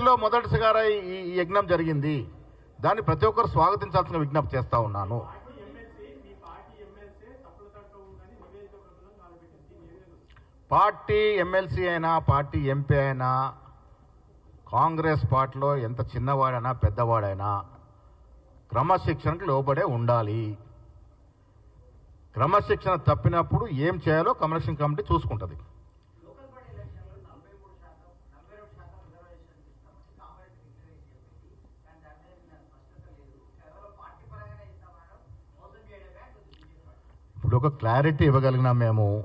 చరిత్రలో మొదటిసారి ఈ యజ్ఞం జరిగింది. దాన్ని ప్రతి ఒక్కరు స్వాగతించాల్సిన విజ్ఞప్తి చేస్తా ఉన్నాను. పార్టీ ఎమ్మెల్సీ అయినా పార్టీ ఎంపీ అయినా కాంగ్రెస్ పార్టీలో ఎంత చిన్నవాడైనా పెద్దవాడైనా క్రమశిక్షణకు లోబడే ఉండాలి. క్రమశిక్షణ తప్పినప్పుడు ఏం చేయాలో కమిషన్ కమిటీ చూసుకుంటుంది. ఇప్పుడు ఒక క్లారిటీ ఇవ్వగలిగినా మేము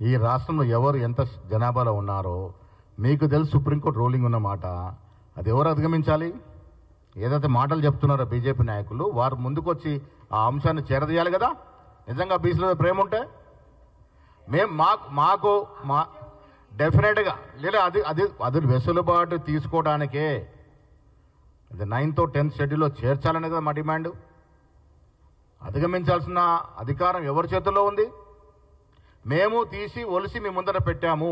ఈ రాష్ట్రంలో ఎవరు ఎంత జనాభాలో ఉన్నారో మీకు తెలుసు సుప్రీంకోర్టు రూలింగ్ ఉన్నమాట అది ఎవరు అధిగమించాలి? ఏదైతే మాటలు చెప్తున్నారో బీజేపీ నాయకులు వారు ముందుకొచ్చి ఆ అంశాన్ని చేరదీయాలి కదా? నిజంగా బీసీల ప్రేమ ఉంటే? మేము మాకు మాకు మా డెఫినెట్గా లేదా అది అది అది వెసులుబాటు తీసుకోవడానికే అది నైన్త్ టెన్త్ షెడ్యూల్లో చేర్చాలనే కదా మా డిమాండ్? అధిగమించాల్సిన అధికారం ఎవరి చేతుల్లో ఉంది? మేము తీసి ఒలిసి మీ ముందర పెట్టాము.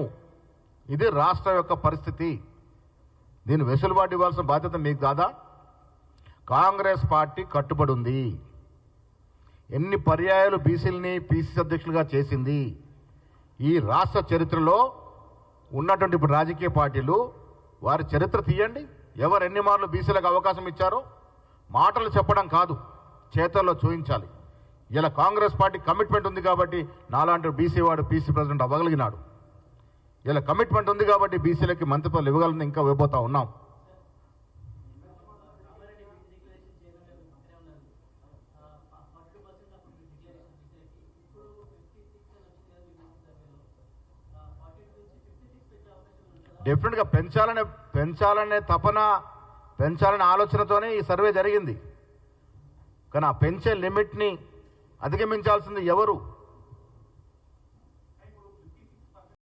ఇది రాష్ట్ర యొక్క పరిస్థితి. దీన్ని వెసులుబాటు ఇవ్వాల్సిన బాధ్యత మీకు కాదా? కాంగ్రెస్ పార్టీ కట్టుబడి ఉంది ఎన్ని పర్యాయాలు బీసీలని పీసీసీ అధ్యక్షులుగా చేసింది? ఈ రాష్ట్ర చరిత్రలో ఉన్నటువంటి ఇప్పుడు రాజకీయ పార్టీలు వారి చరిత్ర తీయండి. ఎవరు ఎన్ని మార్లు బీసీలకు అవకాశం ఇచ్చారో మాటలు చెప్పడం కాదు. చేతల్లో చూపించాలి ఇలా కాంగ్రెస్ పార్టీ కమిట్మెంట్ ఉంది కాబట్టి నాలాంటి బీసీ వాడు పీసీ ప్రెసిడెంట్ అవ్వగలిగినాడు. ఇలా కమిట్మెంట్ ఉంది కాబట్టి బీసీలకి మంత్రి పదవులు ఇవ్వగలని ఇంకా ఇవ్వబోతా ఉన్నాం. డెఫినెట్గా పెంచాలనే పెంచాలనే తపన పెంచాలనే ఆలోచనతోనే ఈ సర్వే జరిగింది. కానీ ఆ పెంచే లిమిట్ని అధిగమించాల్సింది ఎవరు?